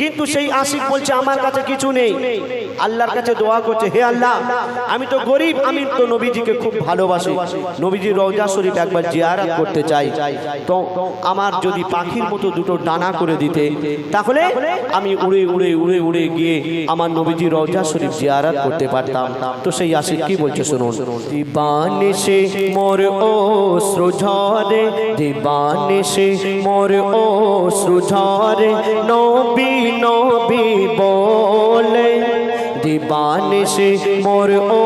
কিন্তু সেই আশিক বলছে, আমার কাছে কিছু নেই। আল্লাহর কাছে দোয়া করছে, হে আল্লাহ, আমি তো গরিব, আমি তো নবীজিকে খুব ভালোবাসি। নবীজির রওজা শরীফ একবার জিয়ারাত করতে চাই। তো আমার যদি পাখির মতো দুটো ডানা করে দিতে, তাহলে আমি উড়ে উড়ে উড়ে উড়ে গিয়ে আমার নবীজির রওজা শরীফ জিয়ারাত করতে পারতাম। তো সেই আশিক কি বলছে, শুনুন। দিবানে সে মোর ও ঝরে, দিবানে সে মোর ও ঝরে, নবী নবী বলে দিবানে সে মোর ও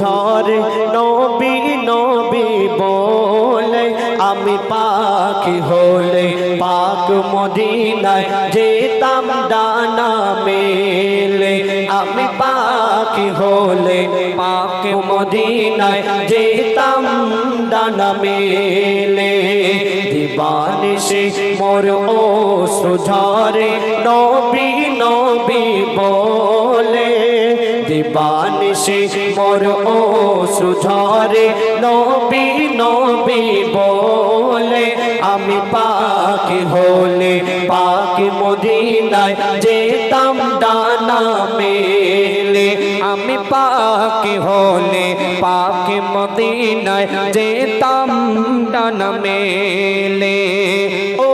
ঝরে। নবী নবী বলে, আমি পাখি হলে পাক মদিনায় যেতাম ডানা মেলে। আমি পাখি হলে পাক মদিনায় যেতাম ডানা মেলে। দিবানে সে মোর ও সুঝারে নবী নবী বলে। দিবানে সে মোর ও সুঝারে নবী নবী বলে। আমি পাকি হলে পাকি মদিনায় যেতাম ডানা মেলে। আমি পাকি হলে পাকি মদিনায় যেতাম ডানা মেলে। ও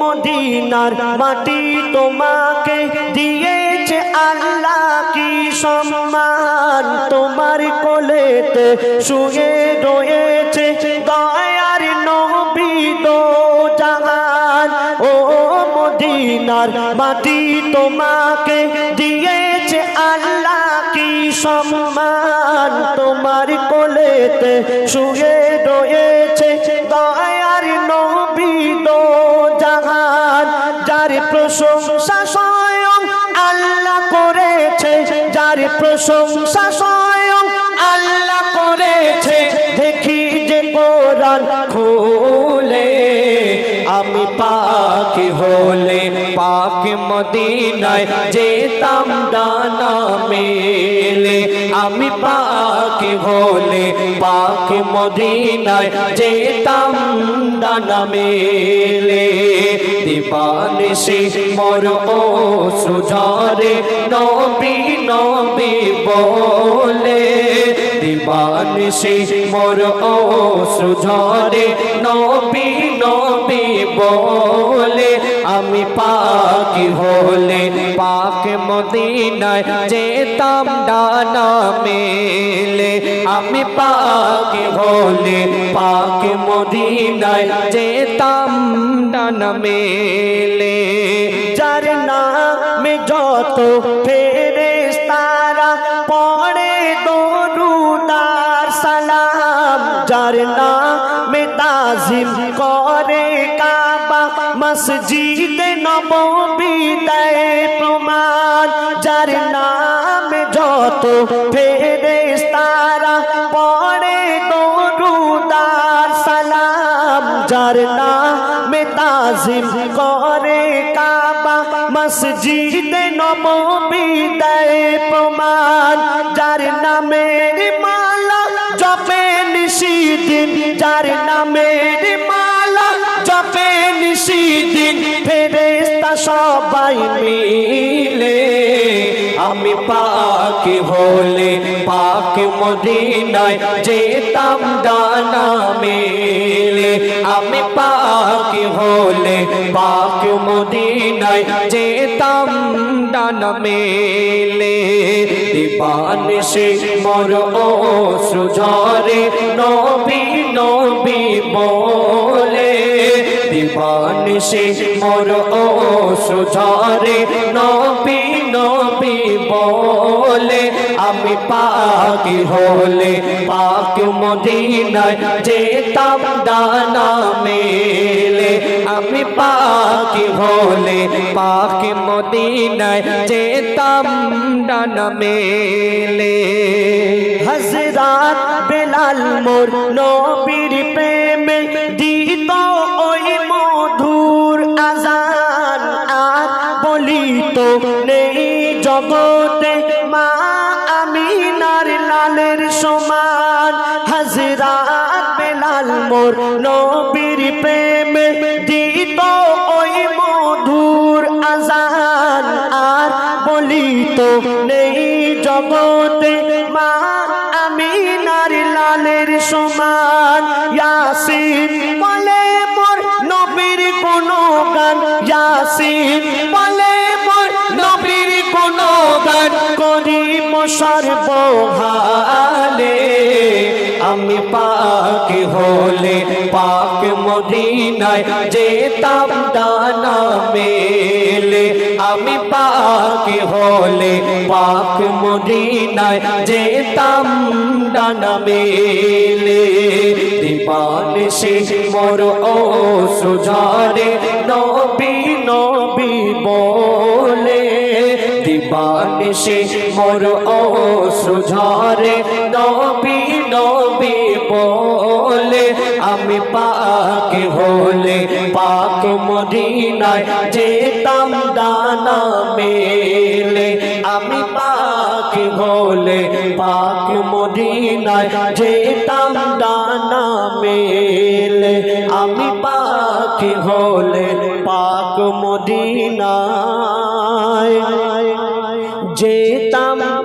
মদিনার মাটি তোমাকে দিয়েছে আল্লাহ কি সম্মান? তোমার কোলেতে শুয়ে রয়েছে দয়ার নবী দো জাহান। ও মদিনার মাটি তোমাকে দিয়েছে আল্লাহ কি সম্মান? তোমার কোলেতে শুয়ে রয়েছে দয়ার নবী দো জাহান, যার প্রশংসা স্বয়ং আল্লাহ করেছে, যার প্রশংসা স্বয়ং আল্লাহ করেছে। দেখি যে কোরআন খুলে আমি পাখি হলে পাক মদিনায় যেতাম ডানা মেলে। আমি পাখি হলে পাক মদিনায় যেতাম ডানা মেলে। দিবানে সে মোর ও সুঝারে নবী নবী বলে। দিবানে সে মোর ও সুঝারে নবী নবী বলে, আমি পাকি হলে পাক মদিনায় যেতাম ডানা মেলে। আমি পাকি হলে পাক মদিনায় যেতাম ডানা মেলে। যার নামে যত ফেরেশতারা পড়ে, দরুদার সালাম। যার নামে তাজিম করে মসজিদ নববী দেয় প্রমাণ যার নামে যত ফেরেশতারা পড়ে দরুদার সালাম। যার নামে তাজিম করে কাবা। মসজিদ নববী দেয় প্রমাণ যার নামের মালা জপে নিশিদিন যার নামের মালা সবাই মিলে আমি পাকি হলে, পাক মদিনায় যেতাম ডানা মেলে। আমি পাকি হলে, পাক মদিনায় যেতাম ডানা মেলে। দিবান সে মোর ও সুঝারে নবী নবী বলে সে মোর ও সুঝারে নবী নবী বলে, আমি পাকি হলে পাক মদিনায় যেতাম ডানা মেলে। আমি পাকি হলে পাক মদিনায় যেতাম ডানা মেলে। হজরাত বেলাল মোর নবীর জগতে মা আমিনার লালের সমান। হজরাত বেলাল মোর নবীর প্রেমে দিত ওই মধুর আজান। তো নেই জগতে মা আমি নারী লালের সমান। ইয়াসিন বলে মোর নবীর কোন গান ইয়াসিন বলে গান করি সর্বহালে। আমি পাক হলে পাক মদিনায় যেতাম ডানা মেলে। আমি পাক হলে পাক মদিনায় যেতাম ডানা মেলে। দীপান সে মোর ও সুঝারে, নবী নবী বলে সে মোর ও সুঝারে নবী নবী বলে, আমি পাক হলে, পাক মদিনায় যেতাম দানা মেলে। আমি পাক হলে, পাক মদিনায় যেতাম দানা মেলে। আমি পাক হলে, পাক মদিনায়। মেলে